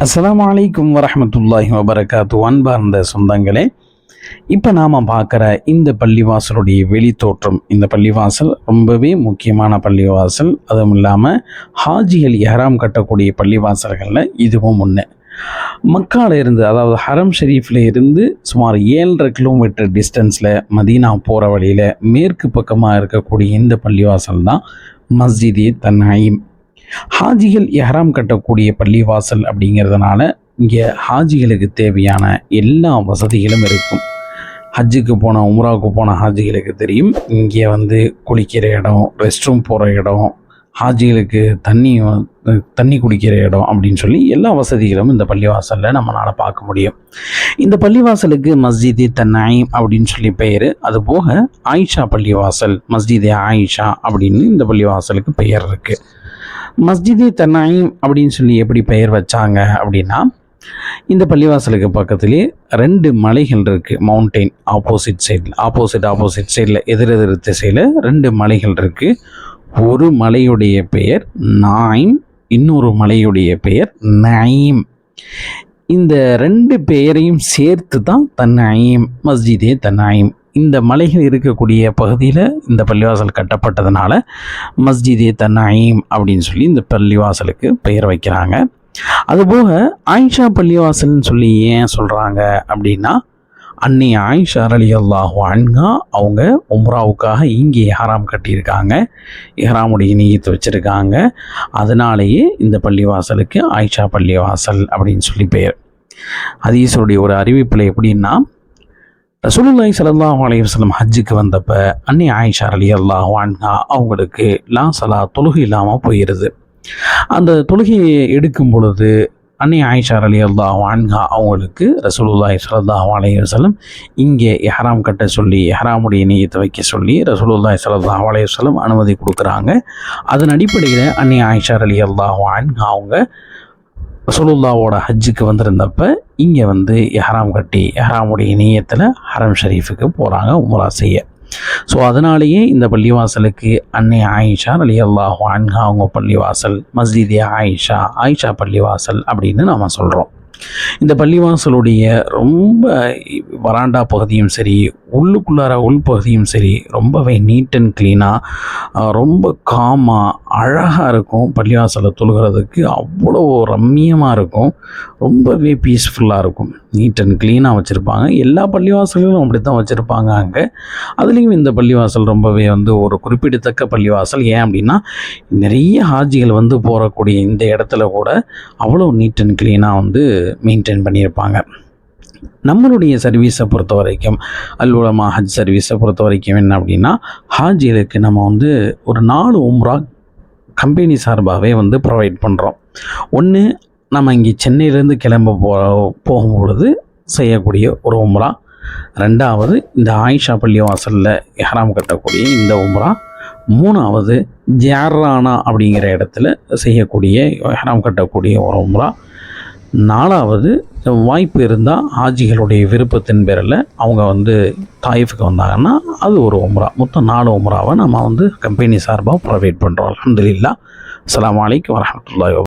அஸ்லாம் வலைக்கம் வரமத்துல்லாஹி வபரகாத்து அன்பார்ந்த சொந்தங்களே இப்போ நாம் பார்க்குற இந்த பள்ளிவாசலுடைய வெளித்தோற்றம் இந்த பள்ளிவாசல் ரொம்பவே முக்கியமான பள்ளிவாசல். அதுவும் இல்லாமல் ஹாஜிகள் எஹராம் கட்டக்கூடிய பள்ளிவாசல்களில் இதுவும் ஒன்று மக்கால இருந்து அதாவது ஹரம் ஷெரீஃபில் இருந்து சுமார் ஏழரை கிலோமீட்டர் டிஸ்டன்ஸில் மதீனா போகிற வழியில் மேற்கு பக்கமாக இருக்கக்கூடிய இந்த பள்ளிவாசல் தான் மஸ்ஜிதி தன்னாயிம் ஹாஜிகள் எஹராம் கட்டக்கூடிய பள்ளிவாசல் அப்படிங்கிறதுனால இங்கே ஹாஜிகளுக்கு தேவையான எல்லா வசதிகளும் இருக்கும். ஹஜ்ஜுக்கு போன உம்ராவுக்கு போன ஹாஜிகளுக்கு தெரியும். இங்கே வந்து குளிக்கிற இடம் ரெஸ்ட் ரூம் போகிற இடம் ஹாஜிகளுக்கு தண்ணி தண்ணி குடிக்கிற இடம் அப்படின்னு சொல்லி எல்லா வசதிகளும் இந்த பள்ளிவாசலில் நம்மளால் பார்க்க முடியும். இந்த பள்ளிவாசலுக்கு மஸ்ஜிதே தன்னாயிம் அப்படின்னு சொல்லி பெயர். அதுபோக ஆயிஷா பள்ளிவாசல் மஸ்ஜிதே ஆயிஷா அப்படின்னு இந்த பள்ளிவாசலுக்கு பெயர் இருக்குது மஸ்ஜிதே தன்னாயிம் அப்படின்னு சொல்லி எப்படி பெயர் வச்சாங்க அப்படின்னா இந்த பள்ளிவாசலுக்கு பக்கத்துலேயே ரெண்டு மலைகள் இருக்குது மவுண்டெயின் ஆப்போசிட் சைடில் ஆப்போசிட் ஆப்போசிட் சைடில் எதிரெதிர் திசையில் ரெண்டு மலைகள் இருக்குது ஒரு மலையுடைய பெயர் நாயிம் இன்னொரு மலையுடைய பெயர் நயீம். இந்த ரெண்டு பெயரையும் சேர்த்து தான் தன்னாயிம் மஸ்ஜிதே தன்னாயிம். இந்த மலைகள் இருக்கக்கூடிய பகுதியில் இந்த பள்ளிவாசல் கட்டப்பட்டதுனால மஸ்ஜிதே தன்னாயிம் அப்படின்னு சொல்லி இந்த பள்ளிவாசலுக்கு பெயர் வைக்கிறாங்க. அதுபோக ஆயிஷா பள்ளிவாசல்னு சொல்லி ஏன் சொல்கிறாங்க அப்படின்னா அன்னை ஆயிஷா அலி அல்லாஹு அன்ஹா அவங்க உம்ராவுக்காக இங்கே ஹராம் கட்டியிருக்காங்க. இஹராமுடைய நீயத்தை வச்சுருக்காங்க. அதனாலேயே இந்த பள்ளிவாசலுக்கு ஆயிஷா பள்ளிவாசல் அப்படின்னு சொல்லி பெயர். அதீசருடைய ஒரு அறிவிப்பில் எப்படின்னா ரசூலுல்லாய் ஸல்லல்லாஹு அலைஹி ஹஜ்ஜுக்கு வந்தப்ப அன்னி ஆயிஷா அலி அல்லாஹ் அன்ஹா அவங்களுக்கு லா சலா தொழுகை இல்லாமல் போயிடுது அந்த தொழுகையை எடுக்கும் பொழுது அன்னை ஆயிஷா அலி அல்லாஹ் அன்ஹா அவங்களுக்கு ரசூலுல்லாய் ஸல்லல்லாஹு அலைஹி இங்கே எஹராம் கட்ட சொல்லி எஹராமுடைய நீயத்தை வைக்க சொல்லி ரசூலுல்லாய் ஸல்லல்லாஹு அலைஹி அனுமதி கொடுக்குறாங்க. அதன் அடிப்படையில் அன்னை ஆயிஷா அலி அல்லாஹ் அன்ஹா அவங்க ரசூலுல்லாவோட ஹஜ்ஜுக்கு வந்திருந்தப்ப இங்கே வந்து எஹராம் கட்டி எஹராமுடைய நீயத்தில் ஹரம் ஷரீஃபுக்கு போகிறாங்க உமரா செய்ய. ஸோ அதனாலேயே இந்த பள்ளிவாசலுக்கு அன்னை ஆயிஷா அலி அல்லாஹு அன்ஹா அவங்க பள்ளிவாசல் மஸ்ஜிதே ஆயிஷா ஆயிஷா பள்ளிவாசல் அப்படின்னு நாம் சொல்கிறோம் இந்த பள்ளிவாசலுடைய ரொம்ப வராண்டா பகுதியும் சரி உள்ளுக்குள்ளார உள்பகுதியும் சரி ரொம்பவே நீட் அண்ட் க்ளீனாக ரொம்ப காமாக அழகாக இருக்கும் பள்ளிவாசலை தொழுகிறதுக்கு. அவ்வளோ ரம்மியமாக இருக்கும். ரொம்பவே பீஸ்ஃபுல்லாக இருக்கும். நீட் அண்ட் க்ளீனாக வச்சுருப்பாங்க. எல்லா பள்ளிவாசல்களும் அப்படி தான் வச்சுருப்பாங்க அங்கே. அதுலேயும் இந்த பள்ளிவாசல் ரொம்பவே வந்து ஒரு குறிப்பிடத்தக்க பள்ளிவாசல். ஏன் அப்படின்னா நிறைய ஹாஜிகள் வந்து போகக்கூடிய இந்த இடத்துல கூட அவ்வளோ நீட் அண்ட் க்ளீனாக வந்து மெயின்டைன் பண்ணியிருப்பாங்க. நம்மளுடைய சர்வீஸை பொறுத்த வரைக்கும் அல்லுலமா ஹஜ் சர்வீஸை பொறுத்த வரைக்கும் என்ன அப்படின்னா ஹாஜிகளுக்கு நம்ம வந்து ஒரு நாலு உம்ரா கம்பெனி சார்பாகவே வந்து ப்ரொவைட் பண்ணுறோம் ஒன்று நம்ம இங்கே சென்னையிலேருந்து கிளம்ப போ போகும்பொழுது செய்யக்கூடிய ஒரு உம்ரா. ரெண்டாவது இந்த ஆயிஷா பள்ளி வாசலில் எஹராம் கட்டக்கூடிய இந்த உம்ரா. மூணாவது ஜியாரானா அப்படிங்கிற இடத்துல செய்யக்கூடிய ஹராம் கட்டக்கூடிய ஒரு உம்ரா. நாலாவது வாய்ப்பு இருந்தால் ஆஜிகளுடைய விருப்பத்தின் பேரில் அவங்க வந்து தாயிஃபுக்கு வந்தாங்கன்னா அது ஒரு உம்ரா. மொத்தம் நாலு உம்ராவை நம்ம வந்து கம்பெனி சார்பாக ப்ரொவைட் பண்ணுறோம் அலமதுல்லா அஸ்ஸலாமு அலைக்கும் வரஹ்மத்துல்லாஹி